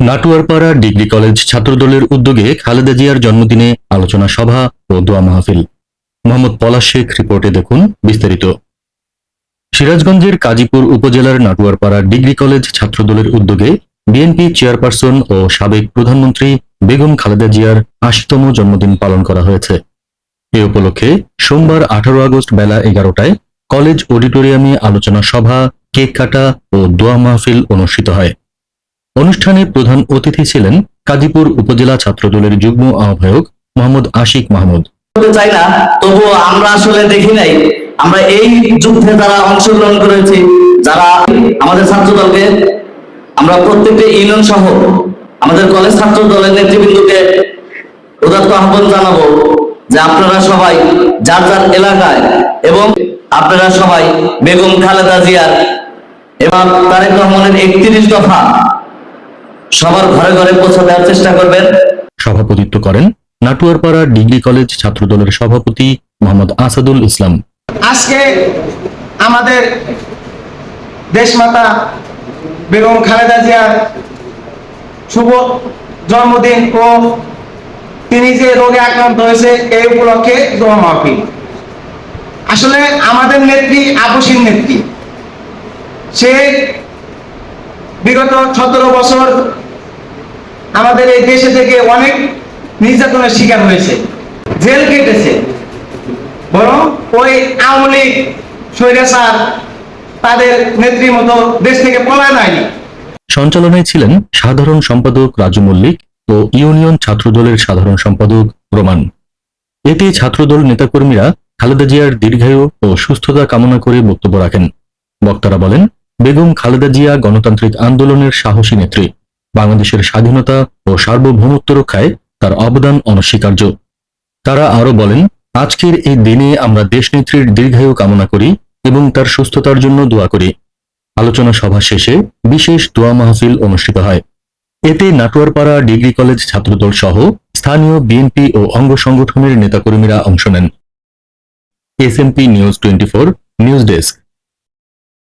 Natuarpara degree college ছাত্রদলের উদ্যোগে খালেদা জিয়ার জন্মদিনে আলোচনা সভা ও দোয়া মাহফিল। মোহাম্মদ পলাশ শেখ রিপোর্টে দেখুন বিস্তারিত। সিরাজগঞ্জের কাজীপুর উপজেলার নাটুয়ারপাড়া ডিগ্রি কলেজ ছাত্রদলের উদ্যোগে বিএনপি চেয়ারপারসন ও সাবেক প্রধানমন্ত্রী বেগম খালেদা জিয়ার আশিতম জন্মদিন পালন করা হয়েছে। এ উপলক্ষে সোমবার আঠারো আগস্ট বেলা এগারোটায় কলেজ অডিটোরিয়ামে আলোচনা সভা, কেক কাটা ও দোয়া মাহফিল অনুষ্ঠিত হয়। অনুষ্ঠানে প্রধান অতিথি ছিলেন কাজীপুর উপজেলা ছাত্রদলের যুগ্ম আহ্বায়ক মোহাম্মদ আশিক মাহমুদ। চাই না, তবুও আমরা আসলে দেখি নাই। আমরা এই যুদ্ধে যারা অংশগ্রহণ করেছি, যারা আমাদের ছাত্র দলকে আমরা প্রত্যেকটা ইউনিয়ন সহ আমাদের কলেজ ছাত্র দলের নেতৃবৃন্দকে উদাত্ত আহ্বান জানাব যে আপনারা সবাই যার যার এলাকায় এবং আপনারা সবাই বেগম খালেদা জিয়ার এবং তারেক রহমানের একত্রিশ দফা সবার ঘরে ঘরে পৌঁছে দেওয়ার চেষ্টা করবেন। সভাপতিত্ব করেন নাটুয়ারপাড়া ডিগ্রি কলেজ ছাত্রদলের সভাপতি মোহাম্মদ আসাদুল ইসলাম। আজকে আমাদের দেশমাতা বেগম খালেদা জিয়ার শুভ জন্মদিন ও তিনি যে রোগে আক্রান্ত হয়েছে এই উপলক্ষে দোয়া মাহফিল। আসলে আমাদের নেত্রী আপসীন নেত্রী। সে বিগত সতেরো বছর আমাদের এই দেশে থেকে অনেক নির্যাতনের শিকার হয়েছে, জেল কেটেছে বরং ওই আওয়ামী লীগ স্বৈরাচার তাদের নেত্রীর মতো দেশ থেকে পলায়ন হয়নি। সঞ্চালনায় ছিলেন সাধারণ সম্পাদক রাজু মল্লিক ও ইউনিয়ন ছাত্রদলের সাধারণ সম্পাদক রোমান। এতে ছাত্রদল নেতাকর্মীরা খালেদা জিয়ার দীর্ঘায়ু ও সুস্থতা কামনা করে বক্তব্য রাখেন। বক্তারা বলেন, বেগম খালেদা জিয়া গণতান্ত্রিক আন্দোলনের সাহসী নেত্রী। বাংলাদেশের স্বাধীনতা ও সার্বভৌমত্ব রক্ষায় তার অবদান অনস্বীকার্য। তারা আরও বলেন, আজকের এই দিনে আমরা দেশনেত্রীর দীর্ঘায়ু কামনা করি এবং তার সুস্থতার জন্য দোয়া করি। আলোচনা সভা শেষে বিশেষ দোয়া মাহফিল অনুষ্ঠিত হয়। এতে নাটোয়ারপাড়া ডিগ্রি কলেজ ছাত্রদল সহ স্থানীয় বিএনপি ও অঙ্গ সংগঠনের নেতাকর্মীরা অংশ নেন। SMP news twenty news desk